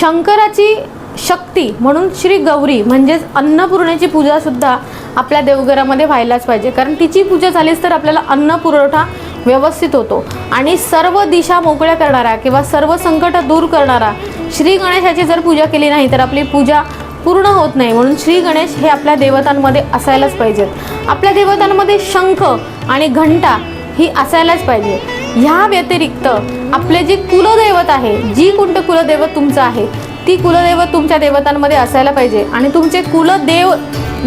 शंकराची शक्ती म्हणून श्री गौरी म्हणजेच अन्नपूर्णेची पूजा सुद्धा आपल्या देवघरामध्ये व्हायलाच पाहिजे. कारण तिची पूजा झालीच तर आपल्याला अन्न पुरवठा व्यवस्थित होतो. आणि सर्व दिशा मोकळ्या करणारा किंवा सर्व संकट दूर करणारा श्री गणेशाची जर पूजा केली नाही तर आपली पूजा पूर्ण होत नाही. म्हणून श्री गणेश हे आपल्या देवतांमध्ये असायलाच पाहिजेत. आपल्या देवतांमध्ये शंख आणि घंटा ही असायलाच पाहिजे. ह्या व्यतिरिक्त आपले जे कुलदैवत आहे जी कोणतं कुलदैवत तुमचं आहे ती कुलदैवत तुमच्या देवतांमध्ये असायला पाहिजे आणि तुमचे कुलदेव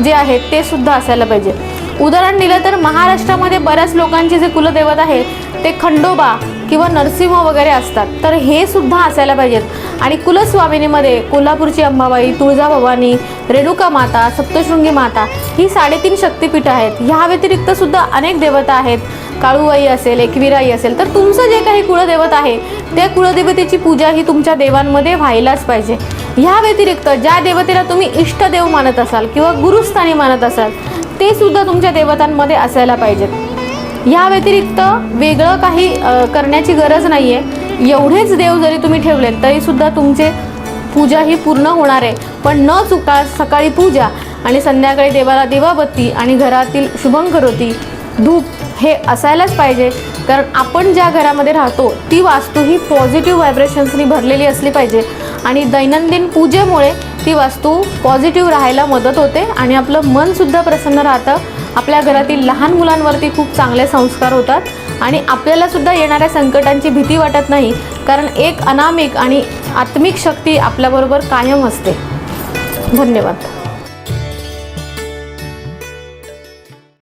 जे आहेत ते सुद्धा असायला पाहिजे. उदाहरण दिलं तर महाराष्ट्रामध्ये बऱ्याच लोकांचे जे कुलदैवत आहे ते खंडोबा किंवा नरसिंह वगैरे असतात. तर हे सुद्धा असायला पाहिजेत. आणि कुलस्वामिनीमध्ये कोल्हापूरची अंबाबाई तुळजाभवानी रेणुका माता सप्तशृंगी माता ही साडेतीन शक्तिपीठं आहेत. ह्या व्यतिरिक्त सुद्धा अनेक देवता आहेत. काळूबाई असेल एकविराई असेल तर तुमचं जे काही कुळदेवत आहे त्या कुळदेवतेची पूजा ही तुमच्या देवांमध्ये व्हायलाच पाहिजे. ह्या व्यतिरिक्त ज्या देवतेला तुम्ही इष्टदेव मानत असाल किंवा गुरुस्थानी मानत असाल ते सुद्धा तुमच्या देवतांमध्ये असायला पाहिजेत. या व्यतिरिक्त वेगळं काही करण्याची गरज नाही आहे एवढेच देव जरी तुम्ही ठेवलेत तरी सुद्धा तुमचे पूजा ही पूर्ण होणार आहे. पण न चुका सकाळी पूजा आणि संध्याकाळी देवाला दिवाबत्ती आणि घरातील शुभंकरोती धूप हे असायलाच पाहिजे. कारण आपण ज्या घरामध्ये राहतो ती वास्तू ही पॉझिटिव्ह व्हायब्रेशन्सनी भरलेली असली पाहिजे. आणि दैनंदिन पूजेमुळे ती वास्तू पॉझिटिव्ह राहायला मदत होते आणि आपलं मनसुद्धा प्रसन्न राहतं. आपल्या घरातील लहान मुलांवरती खूप चांगले संस्कार होतात आणि आपल्यालासुद्धा येणाऱ्या संकटांची भीती वाटत नाही. कारण एक अनामिक आणि आत्मिक शक्ती आपल्याबरोबर कायम असते. धन्यवाद.